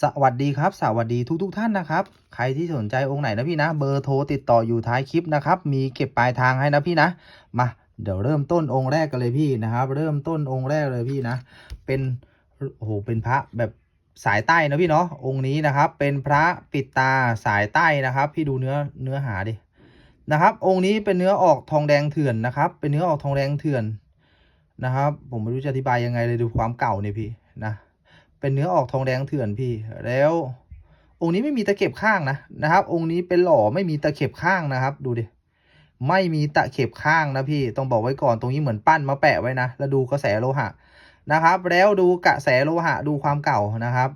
สวัสดีครับ สวัสดีทุกทท่านนะครับ ใครที่สนใจองค์ไหนนะพี่นะ เบอร์โทรติดต่ออยู่ท้ายคลิปนะครับ มีเก็บปลายทางให้นะพี่นะ มาเดี๋ยวเริ่มต้นองค์แรกกันเลยพี่นะครับ เริ่มต้นองค์แรกเลยพี่นะ เป็นโอ้โหเป็นพระแบบสายใต้นะพี่เนาะองค์นี้นะครับ เป็นพระปิดตาสายใต้นะครับ พี่ดูเนื้อเนื้อหาดินะครับ องค์นี้เป็นเนื้อออกทองแดงเถื่อนนะครับ เป็นเนื้อออกทองแดงเถื่อนนะครับ ผมไม่รู้จะอธิบายยังไงเลยดูความเก่าเนี่ยพี่นะ เป็นเนื้อออกทองแดงเถื่อนพี่ แล้ว องค์นี้ไม่มีตะเข็บข้างนะนะครับ องค์นี้เป็นหล่อไม่มีตะเข็บข้างนะครับ ดูดิไม่มีตะเข็บข้างนะพี่ต้องบอกไว้ก่อนตรงนี้เหมือนปั้นมาแปะไว้นะแล้วดูกระแสโลหะนะครับ แล้วดูกระแสโลหะดูความเก่านะครับ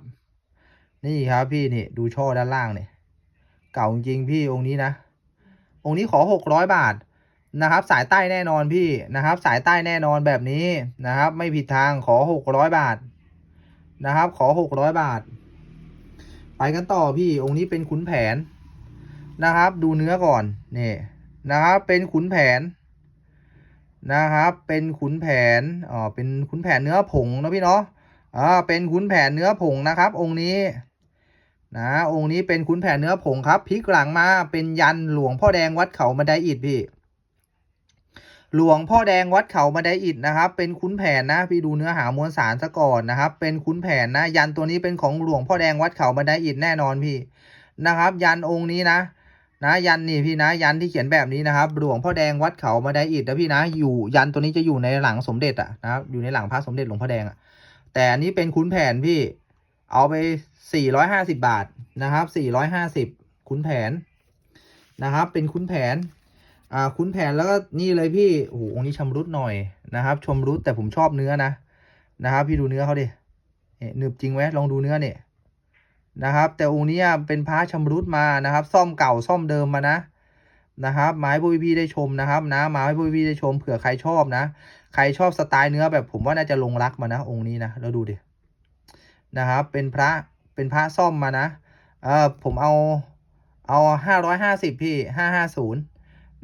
นี่ครับพี่นี่ดูช่อด้านล่างเนี่ยเก่าจริงพี่องค์นี้นะ องค์นี้ขอหกร้อยบาทนะครับ สายใต้แน่นอนพี่นะครับ สายใต้แน่นอนแบบนี้นะครับ ไม่ผิดทางขอหกร้อยบาท นะครับ ขอหกร้อยบาท ไปกันต่อพี่องค์นี้เป็นขุนแผนนะครับ ดูเนื้อก่อนนี่นะครับ เป็นขุนแผนนะครับ เป็นขุนแผนอ๋อเป็นขุนแผนเนื้อผงนะพี่เนาะอ่าเป็นขุนแผนเนื้อผงนะครับ องค์นี้นะองค์นี้เป็นขุนแผนเนื้อผงครับพลิกหลังมาเป็นยันหลวงพ่อแดงวัดเขามาไดอิดพี่ หลวงพ่อแดงวัดเขามาไดอิดนะครับ เป็นขุนแผนนะ พี่ดูเนื้อหามวลสารซะก่อนนะครับ เป็นขุนแผนนะ ยันตัวนี้เป็นของหลวงพ่อแดงวัดเขามาไดอิดแน่นอนพี่นะครับ ยันองค์นี้นะนะยันนี่พี่นะยันที่เขียนแบบนี้นะครับ หลวงพ่อแดงวัดเขามาไดอิดนะพี่นะอยู่ยันตัวนี้จะอยู่ในหลังสมเด็จอะนะครับอยู่ในหลังพระสมเด็จหลวงพ่อแดงอะแต่อันนี้เป็นขุนแผนพี่ เอาไปสี่ร้อยห้าสิบาทนะครับสี่ร้อยห้าสิบขุนแผนนะครับ เป็นขุนแผน อ่าคุ้นแผนแล้วก็นี่เลยพี่โอ้โหองค์นี้ชำรุดหน่อยนะครับ ชมรุดแต่ผมชอบเนื้อนะนะครับ พี่ดูเนื้อเขาดิเนี่ยหนึบจริงไหมลองดูเนื้อเนี่ยนะครับ แต่องค์นี้เป็นพระชำรุดมานะครับ ซ่อมเก่าซ่อมเดิมมานะนะครับไมาให้พวกพี่ได้ชมนะครับ นะมาให้พวกพี่ได้ชมเผื่อใครชอบนะ ใครชอบสไตล์เนื้อแบบผมว่าน่าจะลงรักมานะ องค์นี้นะแล้วดูดินะครับ เป็นพระเป็นพระซ่อมมานะเออผมเอาเอาห้าร้อยห้าสิบพี่ห้าห้าศูนย์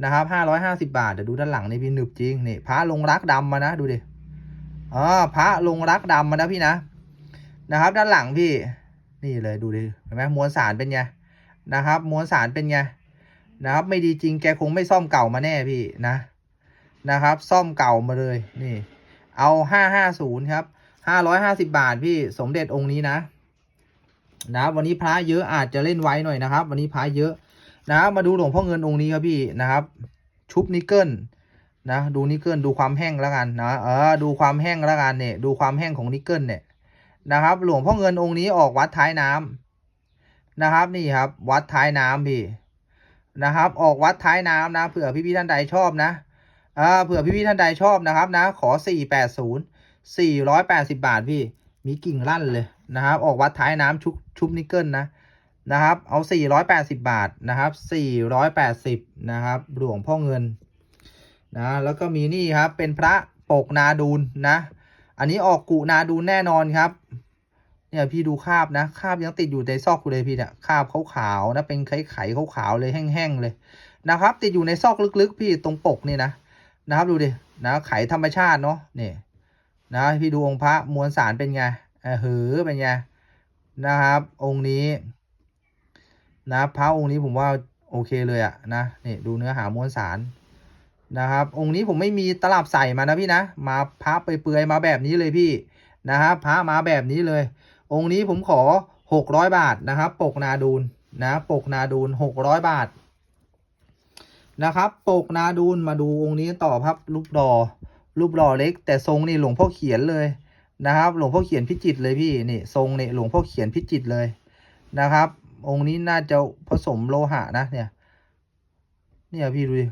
นะครับห้าร้อยห้าสิบาท เดี๋ยวดูด้านหลังนี่พี่หนึบจริงนี่พระลงรักดำมานะดูดิอ๋อพระลงรักดำมานะพี่นะนะครับ ด้านหลังพี่ นี่เลยดูดิเห็นไหมมวลสารเป็นไงนะครับ มวลสารเป็นไงนะครับ ไม่ดีจริงแกคงไม่ซ่อมเก่ามาแน่พี่นะนะครับ ซ่อมเก่ามาเลยนี่ เอาห้าห้าศูนย์ครับห้าร้อยห้าสิบาทพี่สมเด็จองค์นี้นะนะครับวันนี้พระเยอะอาจจะเล่นไว้หน่อยนะครับ วันนี้พระเยอะ นะมาดูหลวงพ่อเงินองค์นี้ครับพี่นะครับ ชุบนิกเกิลนะดูนิกเกิลดูความแห้งแล้วกันนะเออดูความแห้งแล้วกันเนี่ยดูความแห้งของนิกเกิลเนี่ยนะครับ หลวงพ่อเงินองค์นี้ออกวัดท้ายน้ำนะครับนี่ครับ วัดท้ายน้ำพี่นะครับ ออกวัดท้ายน้ำนะเผื่อพี่พี่ท่านใดชอบนะอ่าเผื่อพี่พี่ท่านใดชอบนะครับนะ ขอสี่แปดศูนย์สี่ร้อยแปดสิบาทพี่ มีกิ่งลั่นเลยนะครับ ออกวัดท้ายน้ำชุบชุบนิกเกิลนะ นะครับ เอา 480 บาทนะครับ 480 นะครับ หลวงพ่อเงินนะ แล้วก็มีนี่ครับ เป็นพระปกนาดูลนะ อันนี้ออกกุนาดูลแน่นอนครับ เนี่ยพี่ดูคราบนะ คราบยังติดอยู่ในซอกกูเลยพี่เนี่ย คราบขาวๆนะ เป็นไข่ไข่ขาวๆเลยแห้งๆเลยนะครับ ติดอยู่ในซอกลึกๆ พี่ตรงปกนี่นะ นะครับดูดิ นะ ไข่ธรรมชาติเนาะ นี่นะ พี่ดูองค์พระมวลสารเป็นไงเออหือเป็นไงนะครับ องค์นี้ นะพระองค์นี้ผมว่าโอเคเลยอะนะนี่ดูเนื้อหามวลสารนะครับ องค์นี้ผมไม่มีตลับใส่มานะพี่นะ มาพระเปลือยๆมาแบบนี้เลยพี่นะครับพระมาแบบนี้เลย องค์นี้ผมขอหกร้อยบาทนะครับ ปกนาดูลนะ ปกนาดูลหกร้อยบาทนะครับ ปกนาดูลมาดูองค์นี้ต่อครับรูปดอรูปดอเล็ก แต่ทรงนี่หลวงพ่อเขียนเลยนะครับ หลวงพ่อเขียนพิจิตเลยพี่นี่ทรงนี่หลวงพ่อเขียนพิจิตเลยนะครับ องค์นี้น่าจะผสมโลหะนะเนี่ย เนี่ยพี่ดูดิ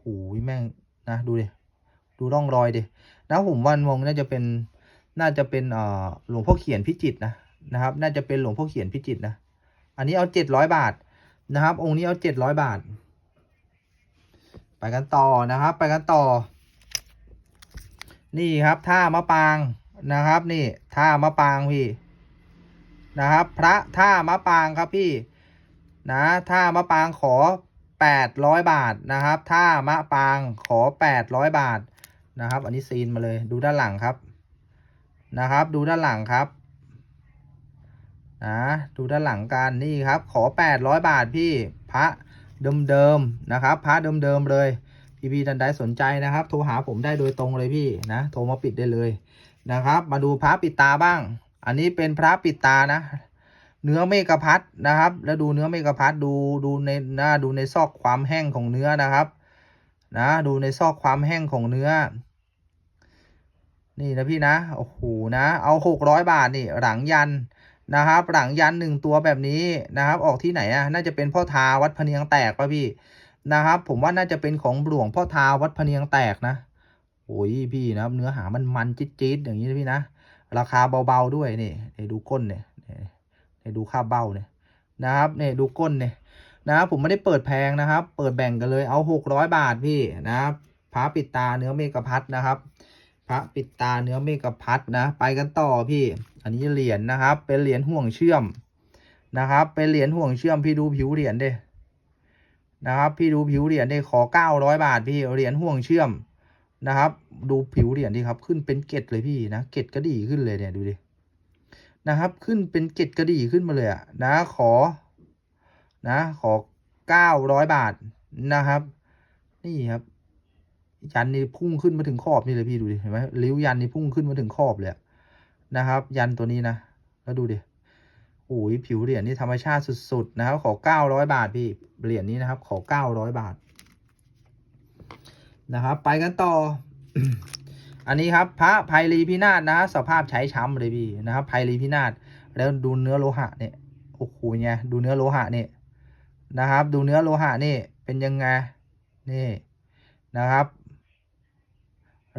โอ้ยแม่งนะดูดิดูร่องรอยดินะผมวันมงน่าจะเป็นน่าจะเป็นเอ่อหลวงพ่อเขียนพิจิตรนะนะครับ น่าจะเป็นหลวงพ่อเขียนพิจิตรนะ อันนี้เอาเจ็ดร้อยบาทนะครับ องค์นี้เอาเจ็ดร้อยบาท ไปกันต่อนะครับ ไปกันต่อ นี่ครับท่ามะปางนะครับ นี่ท่ามะปางพี่ นะครับ พระท่ามะปางครับพี่นะท่ามะปางขอแปดร้อยบาทนะครับท่ามะปางขอแปดร้อยบาทนะครับ อันนี้ซีนมาเลยดูด้านหลังครับนะครับ ดูด้านหลังครับนะดูด้านหลังกันนี่ครับ ขอ 800 บาทพี่พระเดิมๆนะครับ พระเดิมๆเลยพี่พี่ๆท่านใดสนใจนะครับ โทรหาผมได้โดยตรงเลยพี่นะ โทรมาปิดได้เลยนะครับ มาดูพระปิดตาบ้าง อันนี้เป็นพระปิดตานะ เนื้อเมกะพัดนะครับ แล้วดูเนื้อเมกะพัดดูดูในหน้าดูในซอกความแห้งของเนื้อนะครับนะดูในซอกความแห้งของเนื้อ นี่นะพี่นะโอ้โหนะ เอาหกร้อยบาทนี่หลังยันนะครับ หลังยันหนึ่งตัวแบบนี้นะครับ ออกที่ไหนอะน่าจะเป็นพ่อทาวัดพะเนียงแตกป่ะพี่นะครับ ผมว่าน่าจะเป็นของหลวงพ่อทาวัดพะเนียงแตกนะโอ้ยพี่นะครับ เนื้อหามันมันจี๊ดจี๊ดอย่างนี้นะพี่นะ ราคาเบาๆด้วยนี่นี่ดูก้นเนี่ยนี่ดูค่าเบ้าเนี่ยนะครับนี่ดูก้นเนี่ยนะครับผมไม่ได้เปิดแพงนะครับ เปิดแบ่งกันเลยเอาหกร้อยบาทพี่นะครับพระปิดตาเนื้อเมกะพัดนะครับพระปิดตาเนื้อเมกะพัดนะ ไปกันต่อพี่ อันนี้เหรียญนะครับ เป็นเหรียญห่วงเชื่อมนะครับ เป็นเหรียญห่วงเชื่อมพี่ดูผิวเหรียญดินะครับ พี่ดูผิวเหรียญดิขอเก้าร้อยบาทพี่เหรียญห่วงเชื่อมนะครับ ดูผิวเหรียญดิครับ ขึ้นเป็นเกล็ดเลยพี่นะ เกล็ดกระดี่ขึ้นเลยเนี่ยดูดิ นะครับ ขึ้นเป็นเกล็ดกระดี่ขึ้นมาเลยอะนะ ขอ นะ ขอเก้าร้อยบาทนะครับ นี่ครับ ยันนี่พุ่งขึ้นมาถึงขอบนี่เลยพี่ดูดิเห็นไหมริ้วยันนี่พุ่งขึ้นมาถึงขอบเลยนะครับ ยันตัวนี้นะ แล้วดูดิโอ้ยผิวเหรียญนี่ธรรมชาติสุด ๆ นะครับ ขอเก้าร้อยบาทพี่เหรียญนี้นะครับ ขอเก้าร้อยบาทนะครับ ไปกันต่อ อันนี้ครับพระไพรีพินาศนะ สภาพใช้ช้ำเลยพี่นะครับไพรีพินาศแล้วดูเนื้อโลหะเนี่ยโอ้โหไงดูเนื้อโลหะเนี่ยนะครับ ดูเนื้อโลหะนี่เป็นยังไงนี่นะครับ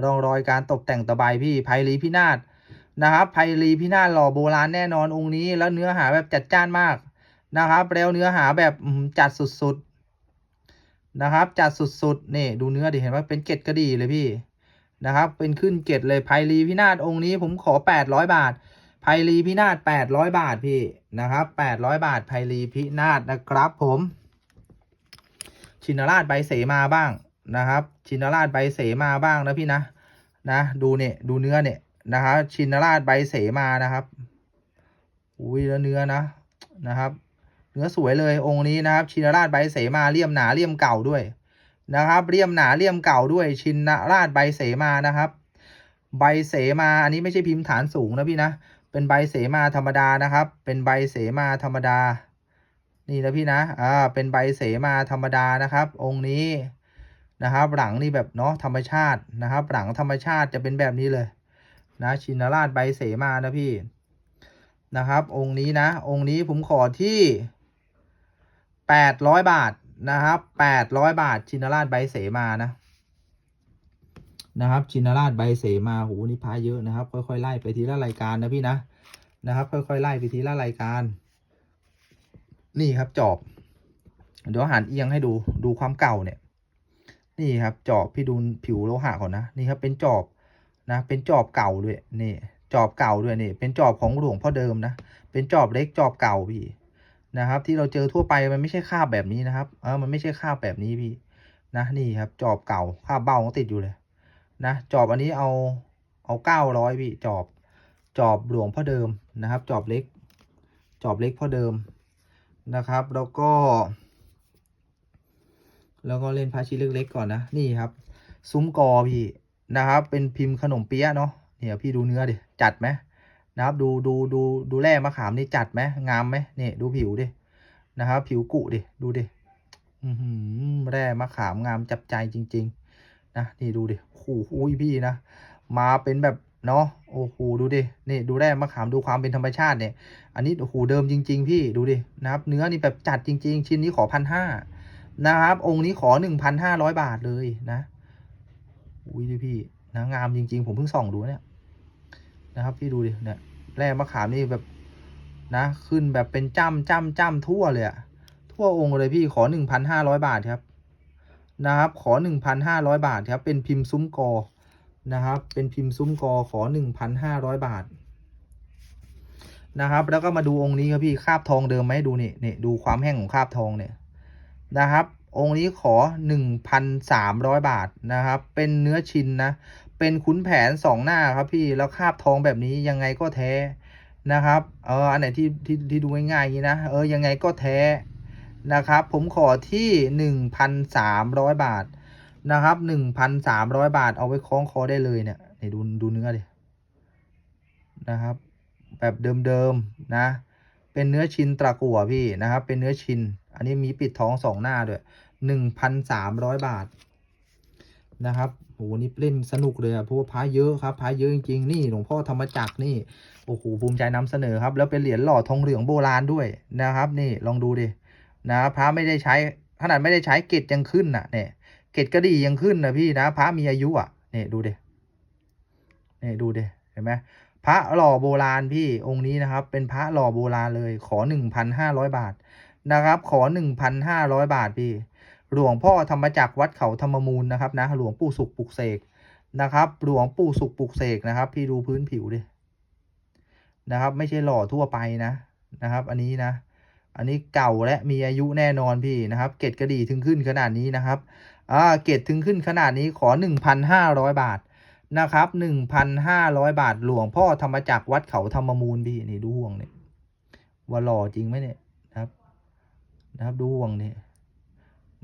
ร่องรอยการตกแต่งตะไบพี่ไพรีพินาศนะครับไพรีพินาศหล่อโบราณแน่นอนองค์นี้ แล้วเนื้อหาแบบจัดจ้านมากนะครับ แล้วเนื้อหาแบบจัดสุดๆนะครับ จัดสุดๆนี่ดูเนื้อดิเห็นว่าเป็นเกล็ดกระดีเลยพี่ นะครับ เป็นขึ้นเกล็ดเลยไพรีพินาศองค์นี้ผมขอแปดร้อยบาทไพรีพินาศแปดร้อยบาทพี่นะครับแปดร้อยบาทไพรีพินาศนะครับผม ชินราชใบเสมาบ้างนะครับ ชินราชใบเสมาบ้างนะพี่นะนะดูเนี่ยดูเนื้อเนี่ยนะครับชินราชใบเสมานะครับอุ้ยแล้วเนื้อนะนะครับ เนื้อสวยเลยองค์นี้นะครับ ชินราชใบเสมาเลี่ยมหนาเลี่ยมเก่าด้วย นะครับเลี่ยมหนาเลี่ยมเก่าด้วยชินราชใบเสมานะครับ ใบเสมาอันนี้ไม่ใช่พิมพ์ฐานสูงนะพี่นะเป็นใบเสมาธรรมดานะครับ เป็นใบเสมาธรรมดา นี่นะพี่นะอ่าเป็นใบเสมาธรรมดานะครับ องค์นี้นะครับหลังนี่แบบเนาะธรรมชาตินะครับ หลังธรรมชาติจะเป็นแบบนี้เลยนะชินราชใบเสมานะพี่นะครับ องค์นี้นะ องค์นี้ผมขอที่แปดร้อยบาท นะครับแปดร้อยบาท ชินราชใบเสมานะ นะครับ ชินราชใบเสมาโหนี่พาเยอะนะครับ ค่อยๆไล่ไปทีละรายการนะพี่นะนะครับ ค่อยๆไล่ไปทีละรายการ นี่ครับจอบ เดี๋ยวหันเอียงให้ดูดูความเก่าเนี่ย นี่ครับจอบพี่ดูผิวโลหะก่อนนะนี่ครับเป็นจอบนะ เป็นจอบเก่าด้วยนี่จอบเก่าด้วยนี่เป็นจอบของหลวงพ่อเดิมนะเป็นจอบเล็กจอบเก่าพี่ นะครับ ที่เราเจอทั่วไปมันไม่ใช่คาบแบบนี้นะครับเออมันไม่ใช่คาบแบบนี้พี่นะนี่ครับ จอบเก่าคาบเบ้าติดอยู่เลย นะจอบอันนี้เอาเอาเก้าร้อยพี่จอบจอบหลวงพ่อเดิมนะครับ จอบเล็ก จอบเล็กพ่อเดิมนะครับ แล้วก็ แล้วก็เล่นพาชิเล็กๆก่อนนะนี่ครับ ซุ้มกอพี่นะครับ เป็นพิมพ์ขนมเปี๊ยะเนาะเนี่ยพี่ดูเนื้อดิจัดไหม นะครับ ดูดูดูดูแร่มะขามนี่จัดไหมงามไหมนี่ดูผิวดินะครับ ผิวกุดิดูดิอือหือแร่มะขามงามจับใจจริง ๆ นะนี่ดูดิโอ้โหพี่นะมาเป็นแบบเนาะโอ้โหดูดินี่ดูแร่มะขามดูความเป็นธรรมชาติเนี่ย อันนี้โอ้โหเดิมจริง ๆ พี่ดูดินะครับ เนื้อนี่แบบจัดจริง ๆ ชิ้นนี้ขอพันห้านะครับ องค์นี้ขอหนึ่งพันห้าร้อยบาทเลยนะอุ้ยดิพี่นะงามจริง ๆ ผมเพิ่งส่องดูเนี่ยนะครับ พี่ดูดิเนี่ย แร่มะขามนี่แบบนะ ขึ้นแบบเป็นจ้ำจ้ำจ้ำทั่วเลยอะทั่วองค์เลยพี่ขอหนึ่งพันห้าร้อยบาทครับ นะครับ ขอหนึ่งพันห้าร้อยบาทครับ เป็นพิมพ์ซุ้มกอนะครับ เป็นพิมพ์ซุ้มกอขอหนึ่งพันห้าร้อยบาทนะครับ แล้วก็มาดูองค์นี้ครับพี่คาบทองเดิมไหมดูนี่นี่ดูความแห้งของคาบทองเนี่ยนะครับ องค์นี้ขอหนึ่งพันสามร้อยบาทนะครับ เป็นเนื้อชินนะ เป็นขุนแผนสองหน้าครับพี่แล้วคาบทองแบบนี้ยังไงก็แท้นะครับเอออันไหนที่ที่ที่ดูง่ายๆอย่างนี้นะเออยังไงก็แท้นะครับ ผมขอที่หนึ่งพันสามร้อยบาทนะครับหนึ่งพันสามร้อยบาทเอาไว้คล้องคอได้เลยเนี่ยนี่ดูดูเนื้อดินะครับ แบบเดิมๆนะ เป็นเนื้อชินตะกั่วพี่นะครับ เป็นเนื้อชิน อันนี้มีปิดท้องสองหน้าด้วยหนึ่งพันสามร้อยบาทนะครับ โหนี่เล่นสนุกเลยอะเพราะว่าพระเยอะครับพระเยอะจริงๆนี่หลวงพ่อธรรมจักรนี่โอ้โหภูมิใจนำเสนอครับ แล้วเป็นเหรียญหล่อทองเหลืองโบราณด้วยนะครับ นี่ลองดูดินะพระไม่ได้ใช้ขนาดไม่ได้ใช้เกตยังขึ้นน่ะเนี่ยเกตกระดี่ยังขึ้นนะพี่นะพระมีอายุอะเนี่ยดูดินี่ดูดิเห็นไหมพระหล่อโบราณพี่องค์นี้นะครับ เป็นพระหล่อโบราณเลยขอหนึ่งพันห้าร้อยบาทนะครับ ขอหนึ่งพันห้าร้อยบาทพี่ หลวงพ่อธรรมจักรวัดเขาธรรมมูลนะครับนะหลวงปู่สุขปลุกเสกนะครับหลวงปู่สุขปลุกเสกนะครับ พี่ดูพื้นผิวดินะครับ ไม่ใช่หล่อทั่วไปนะนะครับ อันนี้นะ อันนี้เก่าและมีอายุแน่นอนพี่นะครับ เกตกระดีถึงขึ้นขนาดนี้นะครับอ่าเกตถึงขึ้นขนาดนี้ขอหนึ่งพันห้าร้อยบาทนะครับหนึ่งพันห้าร้อยบาทหลวงพ่อธรรมจักรวัดเขาธรรมมูลพี่นี่ดูห่วงเนี่ยว่าหล่อจริงไหมเนี่ยนะครับ นะครับดูห่วงเนี่ย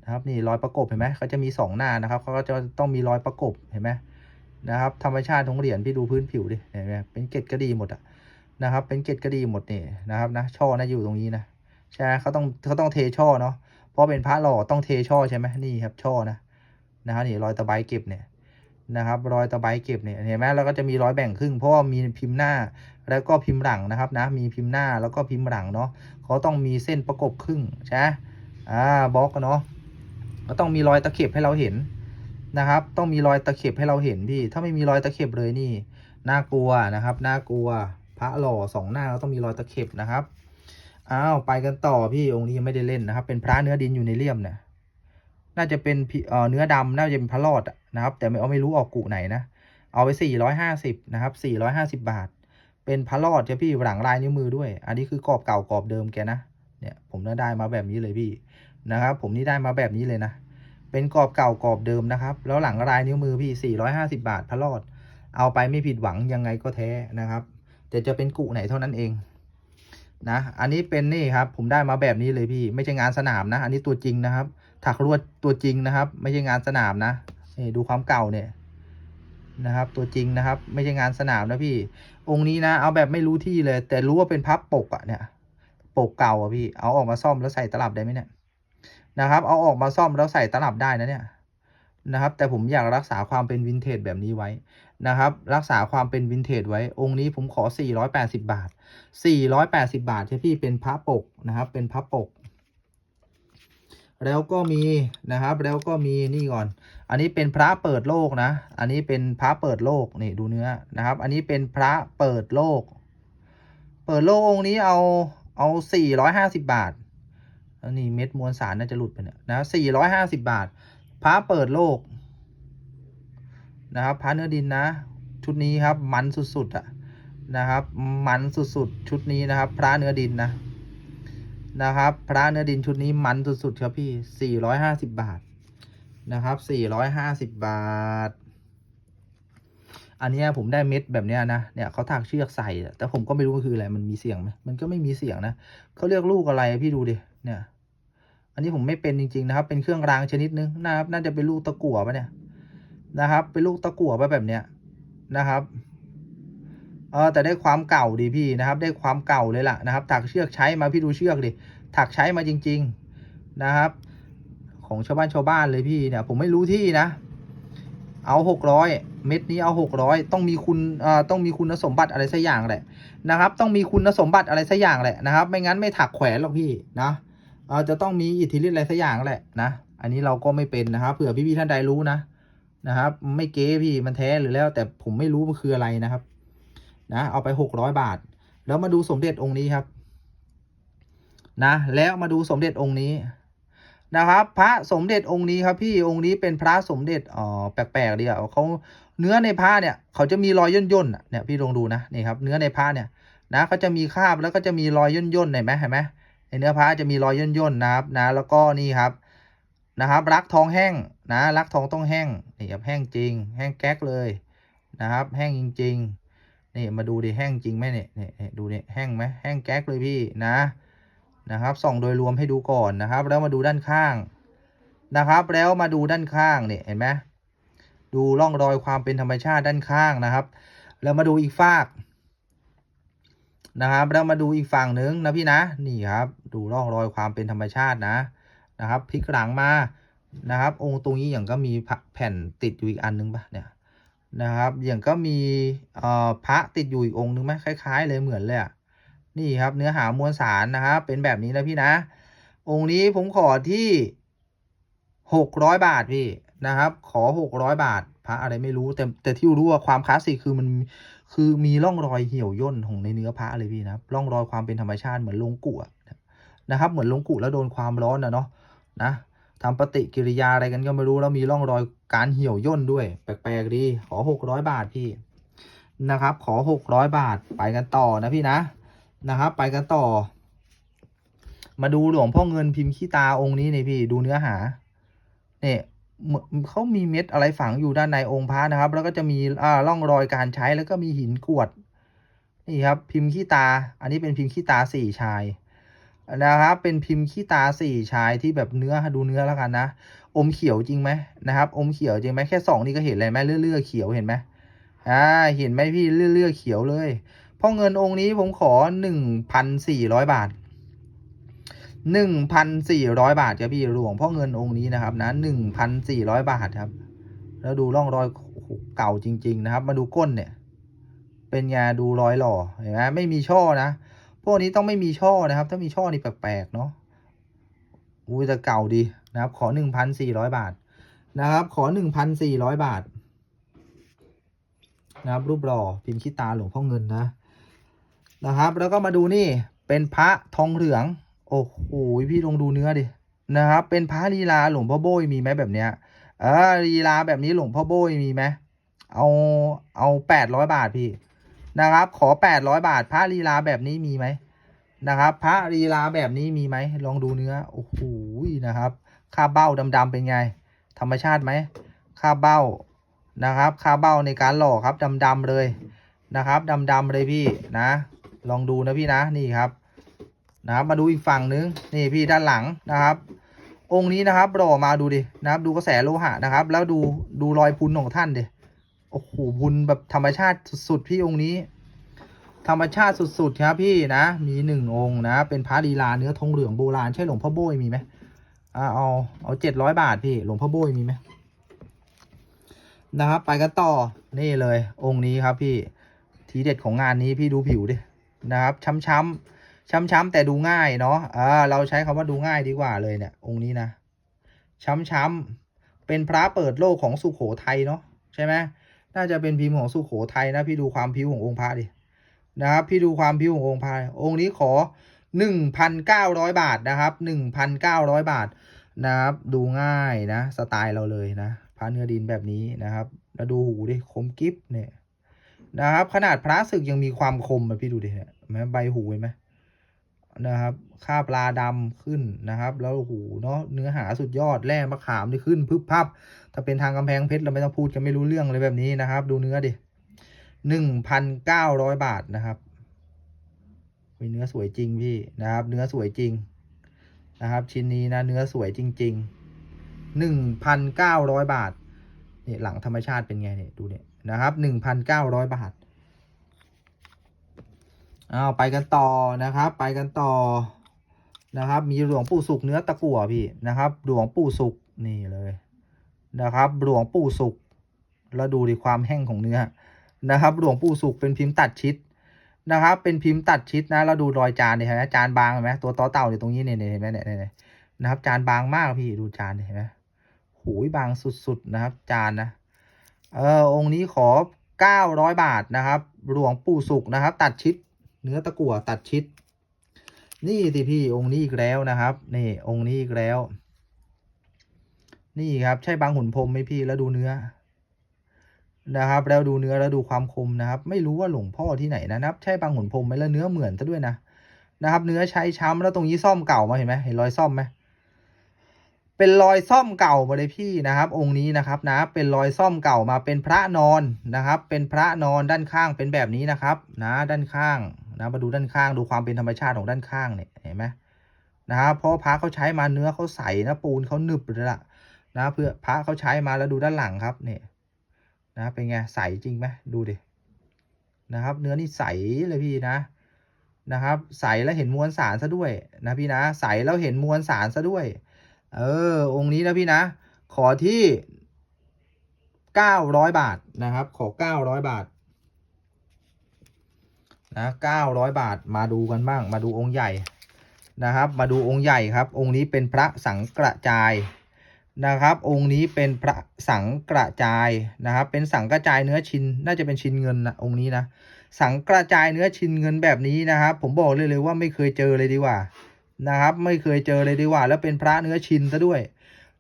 นะครับนี่รอยประกบเห็นไหมเขาจะมีสองหน้านะครับเขาก็จะต้องมีรอยประกบเห็นไหมนะครับธรรมชาติของเหรียญพี่ดูพื้นผิวดิเห็นไหมเป็นเกล็ดกระดีหมดอะนะครับ เป็นเกล็ดกระดีหมดนี่นะครับนะช่อนะอยู่ตรงนี้นะใช่เขาต้องเขาต้องเทช่อเนาะเพราะเป็นพระหล่อต้องเทช่อใช่ไหมนี่ครับช่อนะนะครับนี่รอยตะไบเก็บเนี่ยนะครับรอยตะไบเก็บเนี่ยเห็นไหมแล้วก็จะมีรอยแบ่งครึ่งเพราะว่ามีพิมพ์หน้าแล้วก็พิมพ์หลังนะครับนะมีพิมพ์หน้าแล้วก็พิมพ์หลังเนาะเขาต้องมีเส้นประกบครึ่งใช่ไหมอ่าบล็อกเนาะ ก็ต้องมีรอยตะเข็บให้เราเห็นนะครับ ต้องมีรอยตะเข็บให้เราเห็นพี่ ถ้าไม่มีรอยตะเข็บเลยนี่น่ากลัวนะครับน่ากลัว พระหล่อสองหน้าเราต้องมีรอยตะเข็บนะครับอ้าวไปกันต่อพี่องค์นี้ยังไม่ได้เล่นนะครับ เป็นพระเนื้อดินอยู่ในเลี่ยมเนี่ยน่าจะเป็นพิเอ่อเนื้อดำน่าจะเป็นพระรอดนะครับ แต่ไม่เอาไม่รู้ออกกุไหนนะเอาไปสี่ร้อยห้าสิบนะครับสี่ร้อยห้าสิบาท เป็นพระรอดจะพี่หลังลายนิ้วมือด้วย อันนี้คือกรอบเก่ากรอบเดิมแกนะเนี่ยผมน่าได้มาแบบนี้เลยพี่ นะครับ ผมนี่ได้มาแบบนี้เลยนะ เป็นกรอบเก่ากรอบเดิมนะครับ แล้วหลังลายนิ้วมือพี่สี่ร้อยห้าสิบาทพระรอด เอาไปไม่ผิดหวังยังไงก็แท้นะครับ แต่จะเป็นกุไหนเท่านั้นเองนะ อันนี้เป็นนี่ครับ ผมได้มาแบบนี้เลยพี่ ไม่ใช่งานสนามนะ อันนี้ตัวจริงนะครับ ถักลวดตัวจริงนะครับ ไม่ใช่งานสนามนะนี่ดูความเก่าเนี่ยนะครับ ตัวจริงนะครับ ไม่ใช่งานสนามนะพี่ องค์นี้นะ เอาแบบไม่รู้ที่เลย แต่รู้ว่าเป็นพับปกอะเนี่ย ปกเก่าอะพี่ เอาออกมาซ่อมแล้วใส่ตลับได้ไหมเนี่ย นะครับ เอาออกมาซ่อมแล้วใส่ตลับได้นะเนี่ยนะครับ แต่ผมอยากรักษาความเป็นวินเทจแบบนี้ไว้นะครับ รักษาความเป็นวินเทจไว้ องค์นี้ผมขอ 480 บาท 480 บาทใช่พี่เป็นพระปกนะครับ เป็นพระปก แล้วก็มีนะครับ แล้วก็มีนี่ก่อน อันนี้เป็นพระเปิดโลกนะ อันนี้เป็นพระเปิดโลกนี่ดูเนื้อนะครับ อันนี้เป็นพระเปิดโลก เปิดโลกองค์นี้เอาเอาสี่ร้อยห้าสิบาท อันนี้เม็ดมวลสารน่าจะหลุดไปเนี่ยนะสี่ร้อยห้าสิบาทพระเปิดโลก นะครับพระเนื้อดินนะ ชุดนี้ครับมันสุดๆอะนะครับ มันสุดๆชุดนี้นะครับ พระเนื้อดินนะนะครับ พระเนื้อดินชุดนี้มันสุดๆครับพี่450บาทนะครับ450บาท อันนี้ผมได้เม็ดแบบนี้นะ เนี่ยเขาถักเชือกใส่ แต่ผมก็ไม่รู้มันคืออะไร มันมีเสียงไหมมันก็ไม่มีเสียงนะเขาเรียกลูกอะไรพี่ดูดิ เนี่ย อันนี้ผมไม่เป็นจริงๆนะครับ เป็นเครื่องรางชนิดนึงนะครับ น่าจะเป็นลูกตะกั่วปะเนี่ย นะครับ เป็นลูกตะกั่วไปแบบเนี้ยนะครับ เออแต่ได้ความเก่าดีพี่นะครับ ได้ความเก่าเลยล่ะนะครับ ถักเชือกใช้มาพี่ดูเชือกดิ ถักใช้มาจริง ๆนะครับ ของชาวบ้านชาวบ้านเลยพี่เนี่ย ผมไม่รู้ที่นะ เอาหกร้อย เม็ดนี้เอาหกร้อยต้องมีคุณต้องมีคุณสมบัติอะไรสักอย่างแหละนะครับ ต้องมีคุณสมบัติอะไรสักอย่างแหละนะครับ ไม่งั้นไม่ถักแขวนหรอกพี่นะเจะต้องมีอิทธิฤทธิ์อะไรสักอย่างแหละนะ อันนี้เราก็ไม่เป็นนะครับเผื่อพี่ๆท่านใดรู้นะนะครับ ไม่เก๊พี่มันแท้หรือแล้ว แต่ผมไม่รู้มันคืออะไรนะครับ นะ เอาไปหกร้อยบาท แล้วมาดูสมเด็จองค์นี้ครับ นะ แล้วมาดูสมเด็จองค์นี้ นะครับ พระสมเด็จองค์นี้ครับพี่องค์นี้เป็นพระสมเด็จอ๋อแปลกๆดีอะเขาเนื้อในพระเนี่ยเขาจะมีรอยย่นย่นๆเนี่ยพี่ลองดูนะนี่ครับเนื้อในพระเนี่ยนะเขาจะมีคราบแล้วก็จะมีรอยย่นย่นๆเห็นไหมเห็นไหมในเนื้อพระจะมีรอยย่นย่นๆนะครับนะแล้วก็นี่ครับนะครับรักทองแห้งนะรักทองต้องแห้งนี่ครับแห้งจริง แห้งแก๊กเลยนะครับ แห้งจริงๆนี่มาดูดิแห้งจริงไหมเนี่ยนี่ยเนี่ยดูเนี่ยแห้งไหมแห้งแก๊กเลยพี่นะ นะครับส่องโดยรวมให้ดูก่อนนะครับ แล้วมาดูด้านข้างนะครับ แล้วมาดูด้านข้างเนี่ยเห็นไหมดูร่องรอยความเป็นธรรมชาติด้านข้างนะครับ แล้วมาดูอีกฝากนะครับ แล้วมาดูอีกฝั่งหนึ่งนะพี่นะนี่ครับ ดูร่องรอยความเป็นธรรมชาตินะนะครับพลิกหลังมานะครับ องค์ตรงนี้อย่างก็มีแผ่นติดอยู่อีกอันนึงปะเนี่ยนะครับ อย่างก็มีเอ่อพระติดอยู่อีกองค์นึงไหมคล้าย ๆ เลยเหมือนเลยอะ นี่ครับ เนื้อหามวลสารนะครับ เป็นแบบนี้นะพี่นะ องค์นี้ผมขอที่หกร้อยบาทพี่นะครับ ขอหกร้อยบาท พระอะไรไม่รู้แต่แต่ที่รู้ว่าความคลาสสิกคือมันคือมีร่องรอยเหี่ยวย่นของในเนื้อพระเลยพี่นะร่องรอยความเป็นธรรมชาติเหมือนลงกุอะนะครับ เหมือนลงกุ่แล้วโดนความร้อนนะเนาะนะทำปฏิกิริยาอะไรกันก็ไม่รู้แล้วมีร่องรอยการเหี่ยวย่นด้วย แปลกๆดีขอหกร้อยบาทพี่นะครับ ขอหกร้อยบาทไปกันต่อนะพี่นะ นะครับ ไปกันต่อ มาดูหลวงพ่อเงินพิมพ์ขี้ตาองค์นี้นี่พี่ดูเนื้อหา เนี่ยเขามีเม็ดอะไรฝังอยู่ด้านในองค์พระนะครับ แล้วก็จะมีอ่าร่องรอยการใช้แล้วก็มีหินกรวดนี่ครับ พิมพ์ขี้ตา อันนี้เป็นพิมพ์ขี้ตาสี่ชายนะครับเป็นพิมพ์ขี้ตาสี่ชายที่แบบเนื้อดูเนื้อแล้วกันนะอมเขียวจริงไหมนะครับ อมเขียวจริงไหมแค่สองนี่ก็เห็นเลยไหมเลื่อเลื่อเขียวเห็นไหมอ่าเห็นไหมพี่เลื่อเลื่อเขียวเลย พราะเงินองค์นี้ผมขอหนึ่งพันสี่ร้อยบาทหนึ่งพันสี่ร้อยบาทครับพี่หลวงพ่อเงินองค์นี้นะครับนะหนึ่งพันสี่ร้อยบาทครับ แล้วดูร่องรอยเก่าจริง ๆ นะครับ มาดูก้นเนี่ย เป็นไงดูรอยหล่อเห็นไหมไม่มีช่อนะพวกนี้ต้องไม่มีช่อนะครับ ถ้ามีช่อนี่แปลกๆเนาะอุ้ยแต่เก่าดีนะครับ ขอหนึ่งพันสี่ร้อยบาทนะครับ ขอหนึ่งพันสี่ร้อยบาทนะครับรูปหล่อพิมพ์ขี้ตาหลวงพ่อเงินนะ นะครับ แล้วก็มาดูนี่เป็นพระทองเหลือง โอ้โหพี่ลองดูเนื้อดินะครับ เป็นพระลีลาหลวงพ่อโบยมีไหมแบบเนี้ยเออลีลาแบบนี้หลวงพ่อโบยมีไหมเอาเอาแปดร้อยบาทพี่นะครับ ขอแปดร้อยบาท พระลีลาแบบนี้มีไหมนะครับ พระลีลาแบบนี้มีไหมลองดูเนื้อโอ้โหนะครับค่าเบ้าดำๆเป็นไง ธรรมชาติไหมค่าเบ้านะครับค่าเบ้าในการหล่อครับดำๆเลยนะครับดำๆเลยพี่นะ ลองดูนะพี่นะนี่ครับนะครับมาดูอีกฝั่งนึงนี่พี่ด้านหลังนะครับ องค์นี้นะครับหล่อมาดูดินะครับ ดูกระแสโลหะนะครับ แล้วดูดูรอยพุนของท่านดิโอ้โหบุญแบบธรรมชาติสุดๆพี่องค์นี้ ธรรมชาติสุดๆครับพี่นะ มีหนึ่งองค์นะ เป็นพระลีลาเนื้อทองเหลืองโบราณใช่หลวงพ่อโบยมีไหมอ่าเอาเอาเจ็ดร้อยบาทพี่หลวงพ่อโบยมีไหมนะครับ ไปกันต่อนี่เลยองค์นี้ครับพี่ทีเด็ดของงานนี้พี่ดูผิวดิ นะครับช้ำช้ำช้ำๆแต่ดูง่ายเนาะอ่าเราใช้คำว่าดูง่ายดีกว่าเลยเนี่ย องค์นี้นะช้ำๆเป็นพระเปิดโลกของสุโขทัยเนาะใช่ไหมน่าจะเป็นพิมพ์ของสุโขทัยนะพี่ดูความพิ้วขององค์พระดินะครับพี่ดูความพิ้วขององค์พระองค์นี้ขอหนึ่งพันเก้าร้อยบาทนะครับหนึ่งพันเก้าร้อยบาทนะครับดูง่ายนะ สไตล์เราเลยนะพระเนื้อดินแบบนี้นะครับ แล้วดูหูดิคมกิฟเนี่ย นะครับ ขนาดพระศึกยังมีความคมอะพี่ดูดิเนี่ยเห็นไหมใบหูเห็นไหมนะครับค่าปลาดำขึ้นนะครับ แล้วหูเนาะเนื้อหาสุดยอดแร่มะขามที่ขึ้นพึบพับ ถ้าเป็นทางกำแพงเพชรเราไม่ต้องพูดกันไม่รู้เรื่องเลยแบบนี้นะครับ ดูเนื้อดิหนึ่งพันเก้าร้อยบาทนะครับมีเนื้อสวยจริงพี่นะครับ เนื้อสวยจริงนะครับ ชิ้นนี้นะเนื้อสวยจริงๆหนึ่งพันเก้าร้อยบาทนี่หลังธรรมชาติเป็นไงเนี่ยดูเนี่ย นะครับหนึ่งพันเก้าร้อยบาทเอาไปกันต่อนะครับ ไปกันต่อนะครับ มีหลวงปู่สุกเนื้อตะกั่วพี่นะครับ หลวงปู่สุกนี่เลยนะครับ หลวงปู่สุกแล้วดูดิความแห้งของเนื้อนะครับ หลวงปู่สุกเป็นพิมพ์ตัดชิดนะครับ เป็นพิมพ์ตัดชิดนะแล้วดูรอยจานเนี่ยเห็นไหมจานบางเห็นไหมตัวต่อเต่าเนี่ยตรงนี้เนี่ยเห็นไหมเนี่ยเนี่ยนะครับ จานบางมากพี่ดูจานเห็นไหมหูยบางสุดๆนะครับ จานนะ เออองค์นี้ขอเก้าร้อยบาทนะครับ หลวงปู่สุกนะครับ ตัดชิด เนื้อตะกั่วตัดชิด นี่สิพี่องค์นี้อีกแล้วนะครับ นี่องค์นี้อีกแล้ว นี่ครับ ใช่บางหุ่นพรมไหมพี่แล้วดูเนื้อนะครับ แล้วดูเนื้อแล้วดูความคมนะครับ ไม่รู้ว่าหลวงพ่อที่ไหนนะครับ ใช่บางหุ่นพรมไหมแล้วเนื้อเหมือนซะด้วยนะนะครับ เนื้อใช้ช้ำแล้วตรงนี้ซ่อมเก่ามาเห็นไหมเห็นรอยซ่อมไหม เป็นรอยซ่อมเก่ามาเลยพี่นะครับ องค์นี้นะครับนะเป็นรอยซ่อมเก่ามาเป็นพระนอนนะครับ เป็นพระนอนด้านข้างเป็นแบบนี้นะครับ นะด้านข้างนะมาดูด้านข้างดูความเป็นธรรมชาติของด้านข้างเนี่ยเห็นไหมนะครับเพราะพระเขาใช้มาเนื้อเขาใสนะปูนเขาหนึบเลยล่ะนะเพื่อพระเขาใช้มาแล้วดูด้านหลังครับเนี่ยนะเป็นไงใสจริงไหมดูดินะครับ เนื้อนี่ใสเลยพี่นะนะครับ ใสแล้วเห็นมวลสารซะด้วยนะพี่นะใสแล้วเห็นมวลสารซะด้วย เออ องค์นี้นะพี่นะ ขอที่เก้าร้อยบาทนะครับ ขอเก้าร้อยบาทนะเก้าร้อยบาทมาดูกันบ้าง มาดูองค์ใหญ่นะครับ มาดูองค์ใหญ่ครับ องค์นี้เป็นพระสังกระจายนะครับ องค์นี้เป็นพระสังกระจายนะครับ เป็นสังกระจายเนื้อชินน่าจะเป็นชินเงินนะองค์นี้นะ สังกระจายเนื้อชินเงินแบบนี้นะครับ ผมบอกเลยเลยว่าไม่เคยเจอเลยดีกว่า นะครับ ไม่เคยเจอเลยดีกว่า แล้วเป็นพระเนื้อชินซะด้วย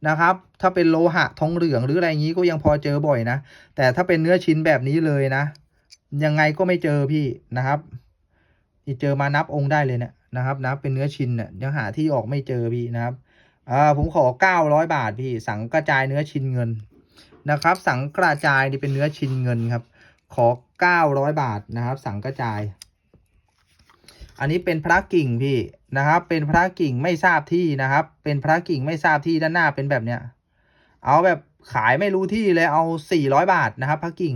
นะครับ ถ้าเป็นโลหะทองเหลืองหรืออะไรอย่างนี้ก็ยังพอเจอบ่อยนะ แต่ถ้าเป็นเนื้อชิ้นแบบนี้เลยนะ ยังไงก็ไม่เจอพี่นะครับนี่เจอมานับองค์ได้เลยเนี่ยนะครับนับเป็นเนื้อชิ้นเนี่ยยังหาที่ออกไม่เจอพี่นะครับอ่าผมขอเก้าร้อยบาทพี่ สังกระจายเนื้อชิ้นเงินนะครับ สังกระจายนี่เป็นเนื้อชิ้นเงินครับ ขอเก้าร้อยบาทนะครับ สังกระจาย อันนี้เป็นพระกิ่งพี่ นะครับ เป็นพระกิ่งไม่ทราบที่นะครับ เป็นพระกิ่งไม่ทราบที่ด้านหน้าเป็นแบบเนี้ย เอาแบบขายไม่รู้ที่เลยเอาสี่ร้อยบาทนะครับ พระกิ่ง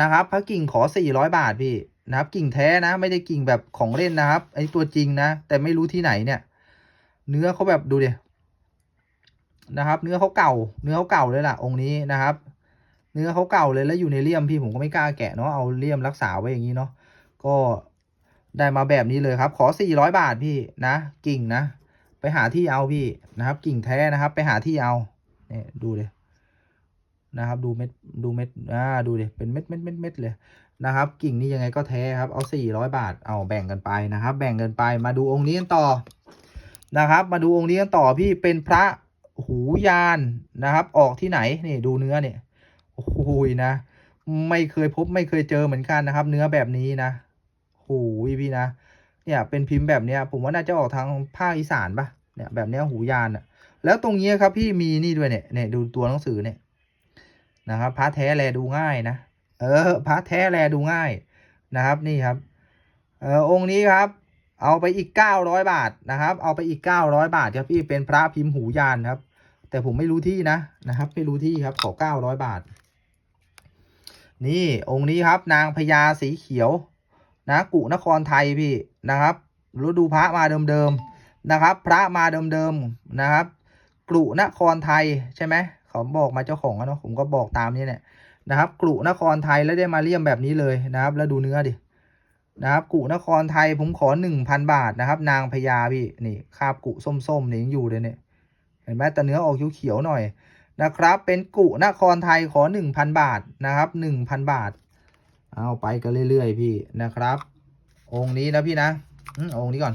นะครับ พระกิ่งขอสี่ร้อยบาทพี่นะครับ กิ่งแท้นะ ไม่ได้กิ่งแบบของเล่นนะครับไอ้ตัวจริงนะ แต่ไม่รู้ที่ไหนเนี่ย เนื้อเขาแบบดูดินะครับ เนื้อเขาเก่า เนื้อเขาเก่าเลยล่ะ องค์นี้นะครับ เนื้อเขาเก่าเลยแล้วอยู่ในเลี่ยมพี่ผมก็ไม่กล้าแกะเนาะเอาเลี่ยมรักษาไว้อย่างนี้เนาะก็ ได้มาแบบนี้เลยครับ ขอสี่ร้อยบาทพี่นะ กิ่งนะ ไปหาที่เอาพี่นะครับ กิ่งแท้นะครับ ไปหาที่เอาเนี่ยดูเลยนะครับดูเม็ดดูเม็ดอ่าดูดิเป็นเม็ดเม็ดเม็ดเม็ดเลยนะครับ กิ่งนี้ยังไงก็แท้ครับเอาสี่ร้อยบาทเอาแบ่งกันไปนะครับ แบ่งกันไปมาดูองค์นี้กันต่อนะครับ มาดูองค์นี้กันต่อพี่เป็นพระหูยานนะครับ ออกที่ไหนนี่ดูเนื้อเนี่ยโอ้โหนะ ไม่เคยพบไม่เคยเจอเหมือนกันนะครับ เนื้อแบบนี้นะ โอ้ยพี่นะ เนี่ยเป็นพิมพ์แบบเนี้ย ผมว่าน่าจะออกทางภาคอีสานปะเนี่ยแบบเนี้ยหูยานอะแล้วตรงนี้ครับพี่มีนี่ด้วยเนี่ยเนี่ยดูตัวหนังสือเนี่ยนะครับพระแท้แลดูง่ายนะ เออพระแท้แลดูง่ายนะครับนี่ครับ เออองค์นี้ครับเอาไปอีกเก้าร้อยบาทนะครับ เอาไปอีกเก้าร้อยบาทครับพี่เป็นพระพิมพ์หูยานครับ แต่ผมไม่รู้ที่นะนะครับ ไม่รู้ที่ครับขอเก้าร้อยบาท นี่องค์นี้ครับ นางพญาสีเขียว นะกุนครไทยพี่นะครับรู้ดูพระมาเดิมๆนะครับ พระมาเดิมๆนะครับกรุนครไทยใช่ไหมเขาบอกมาเจ้าของอะเนาะผมก็บอกตามนี้เนี่ยนะครับกรุนครไทยแล้วได้มาเลี่ยมแบบนี้เลยนะครับ แล้วดูเนื้อดินะครับกุนครไทยผมขอหนึ่งพันบาทนะครับ นางพญาพี่นี่คาบกุส้มๆนี่ยังอยู่เลยเนี่ยเห็นไหมแต่เนื้อออกเขียวๆหน่อยนะครับ เป็นกุนครไทยขอหนึ่งพันบาทนะครับหนึ่งพันบาท เอาไปกันเรื่อยๆ พี่นะครับ องค์นี้นะพี่นะองค์นี้ก่อน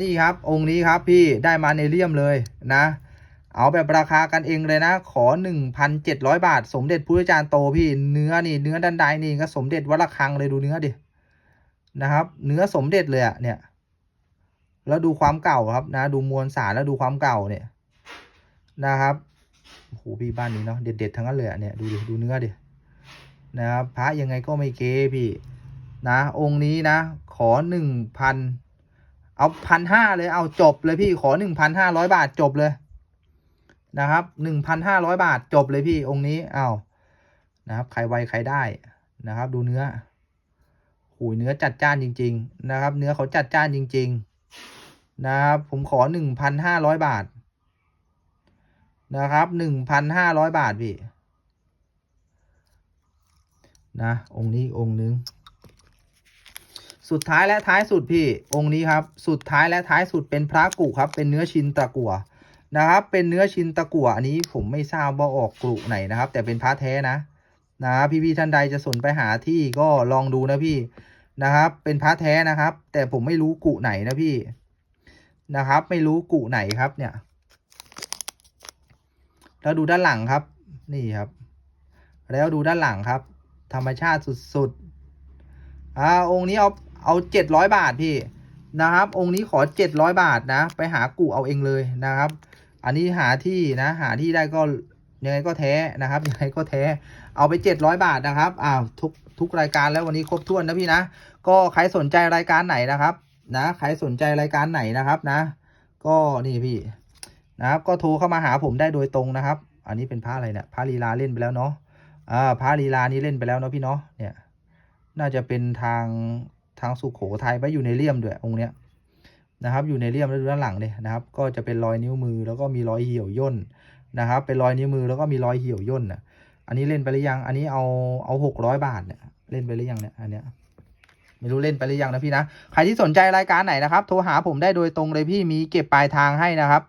นี่ครับ องค์นี้ครับพี่ได้มาในเลี่ยมเลยนะ เอาแบบราคากันเองเลยนะ ขอหนึ่งพันเจ็ดร้อยบาท สมเด็จพระอาจารย์โตพี่ เนื้อนี่เนื้อด้านใดนี่ก็สมเด็จวัดระฆังเลยดูเนื้อดินะครับ เนื้อสมเด็จเลยอะเนี่ย แล้วดูความเก่าครับนะ ดูมวลสารแล้วดูความเก่าเนี่ยนะครับโอ้โหพี่บ้านนี้เนาะเด็ดๆทั้งนั้นเลยอะเนี่ยดูดิดูเนื้อดิ นะครับพระยังไงก็ไม่เก๊พี่นะองค์นี้นะขอหนึ่งพันเอาพันห้าเลยเอาจบเลยพี่ขอหนึ่งพันห้าร้อยบาทจบเลยนะครับหนึ่งพันห้าร้อยบาทจบเลยพี่องค์นี้เอานะครับใครไวใครได้นะครับ ดูเนื้อหูเนื้อจัดจ้านจริง ๆ นะครับ เนื้อเขาจัดจ้านจริง ๆ นะครับผมขอหนึ่งพันห้าร้อยบาทนะครับหนึ่งพันห้าร้อยบาทพี่ นะองค์นี้องค์นึง สุดท้ายและท้ายสุดพี่องค์นี้ครับ สุดท้ายและท้ายสุดเป็นพระกุครับ เป็นเนื้อชินตะกั่วนะครับ เป็นเนื้อชินตะกั่วอันนี้ผมไม่ทราบว่าออกกลุไหนนะครับ แต่เป็นพระแท้นะนะพี่พี่ท่านใดจะสนไปหาที่ก็ลองดูนะพี่นะครับ เป็นพระแท้นะครับ แต่ผมไม่รู้กุไหนนะพี่นะครับ ไม่รู้กุไหนครับเนี่ยแล้วดูด้านหลังครับ นี่ครับ แล้วดูด้านหลังครับ ธรรมชาติสุดๆ อ่า องค์นี้เอาเอาเจ็ดร้อยบาทพี่นะครับ องค์นี้ขอเจ็ดร้อยบาทนะ ไปหากูเอาเองเลยนะครับ อันนี้หาที่นะ หาที่ได้ก็ยังไงก็แท้นะครับยังไงก็แท้ เอาไปเจ็ดร้อยบาทนะครับอ้าทุกทุกรายการแล้ววันนี้ครบถ้วนนะพี่นะ ก็ใครสนใจรายการไหนนะครับ นะ ใครสนใจรายการไหนนะครับนะ ก็นี่พี่นะครับ ก็โทรเข้ามาหาผมได้โดยตรงนะครับ อันนี้เป็นพระอะไรเนี่ยพระลีลาเล่นไปแล้วเนาะ อ่าพระลีลานี้เล่นไปแล้วเนาะพี่เนาะเนี่ย น่าจะเป็นทางทางสุขโขทัยไปอยู่ในเลี่ยมด้วยองค์เนี้ยนะครับ อยู่ในเลี่ยมแล้วดูด้านหลังเลยนะครับ ก็จะเป็นรอยนิ้วมือแล้วก็มีรอยเหี่ยวย่นนะครับ เป็นรอยนิ้วมือแล้วก็มีรอยเหี่ยวย่นน่ะอันนี้เล่นไปหรือยัง อันนี้เอาเอาหกร้อยบาทเนี่ยเล่นไปหรือยังเนี่ยอันเนี้ยไม่รู้เล่นไปหรือยังนะพี่นะ ใครที่สนใจรายการไหนนะครับ โทรหาผมได้โดยตรงเลยพี่มีเก็บปลายทางให้นะครับ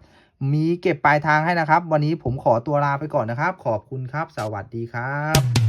มีเก็บปลายทางให้นะครับ วันนี้ผมขอตัวลาไปก่อนนะครับ ขอบคุณครับ สวัสดีครับ